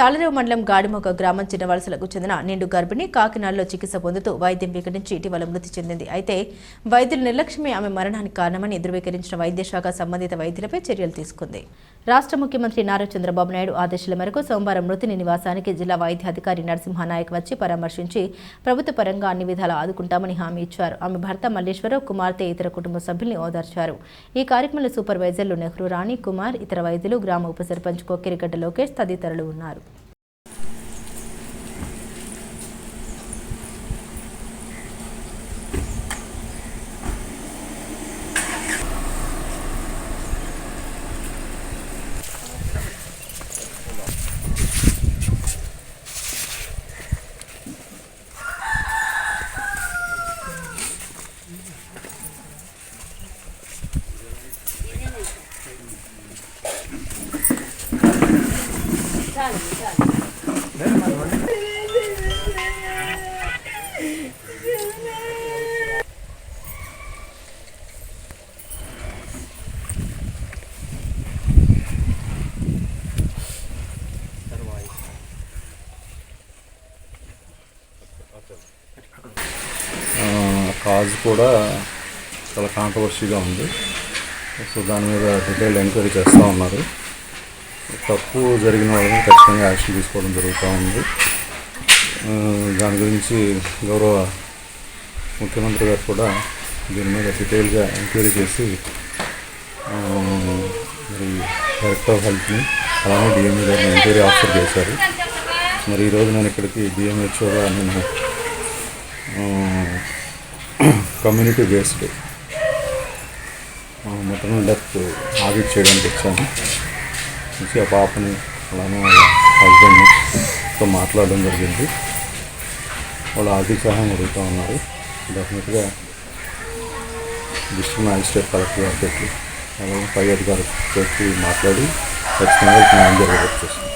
తాళరేవు మండలం గాడిమొక గ్రామం చిన్నవలసలకు చెందిన నిండు గర్భిణి కాకినాడలో చికిత్స పొందుతూ వైద్యం వికటించి ఇటీవల మృతి చెందింది. అయితే వైద్యుల నిర్లక్ష్యమే ఆమె మరణానికి కారణమని ధృవీకరించిన వైద్యశాఖ సంబంధిత వైద్యులపై చర్యలు తీసుకుంది. రాష్ట్ర ముఖ్యమంత్రి నారా చంద్రబాబు నాయుడు ఆదేశాల మేరకు సోమవారం మృతిని నివాసానికి జిల్లా వైద్యాధికారి నరసింహనాయక్ నరసింహానాయక్ వచ్చి పరామర్శించి ప్రభుత్వ పరంగా అన్ని విధాలు ఆదుకుంటామని హామీ ఇచ్చారు. ఆమె భర్త మల్లేశ్వరరావు కుమార్తె ఇతర కుటుంబ సభ్యుల్ని ఓదార్చారు. ఈ కార్యక్రమంలో సూపర్వైజర్లు నెహ్రూ రాణి కుమార్ ఇతర వైద్యులు గ్రామ ఉప సర్పంచ్ కొక్కిరిగడ్డ లోకేష్ తదితరులు ఉన్నారు. కాజ్ కూడా చాలా కాంట్రవర్సీగా ఉంది. సో దాని మీద డీటెయిల్ ఎంక్వైరీ చేస్తూ ఉన్నారు. తప్పు జరిగిన వాళ్ళని ఖచ్చితంగా యాక్షన్ తీసుకోవడం జరుగుతూ ఉంది. దాని గురించి గౌరవ ముఖ్యమంత్రి గారు కూడా దీని మీద డీటెయిల్గా ఎంక్వైరీ చేసి మరి డైరెక్టర్ ఆఫ్ హెల్త్ని అలానే డిఎంఏ గారిని ఎంక్వైరీ ఆఫర్ చేశారు. మరి ఈరోజు నేను ఇక్కడికి డిఎంహెచ్ఓగా నేను community based maternal death audit చేయడానికి వచ్చాను. చూసి ఆ పాపని అలానే వాళ్ళ హస్బెండ్తో మాట్లాడడం జరిగింది. వాళ్ళు ఆర్థిక సహాయం అడుగుతూ ఉన్నారు. డెఫినెట్గా డిస్ట్రిక్ట్ మ్యాజిస్ట్రేట్ కలెక్టర్ గారికి అలాగే పై అధికారులతో మాట్లాడి ఖచ్చితంగా న్యాయం జరగవచ్చు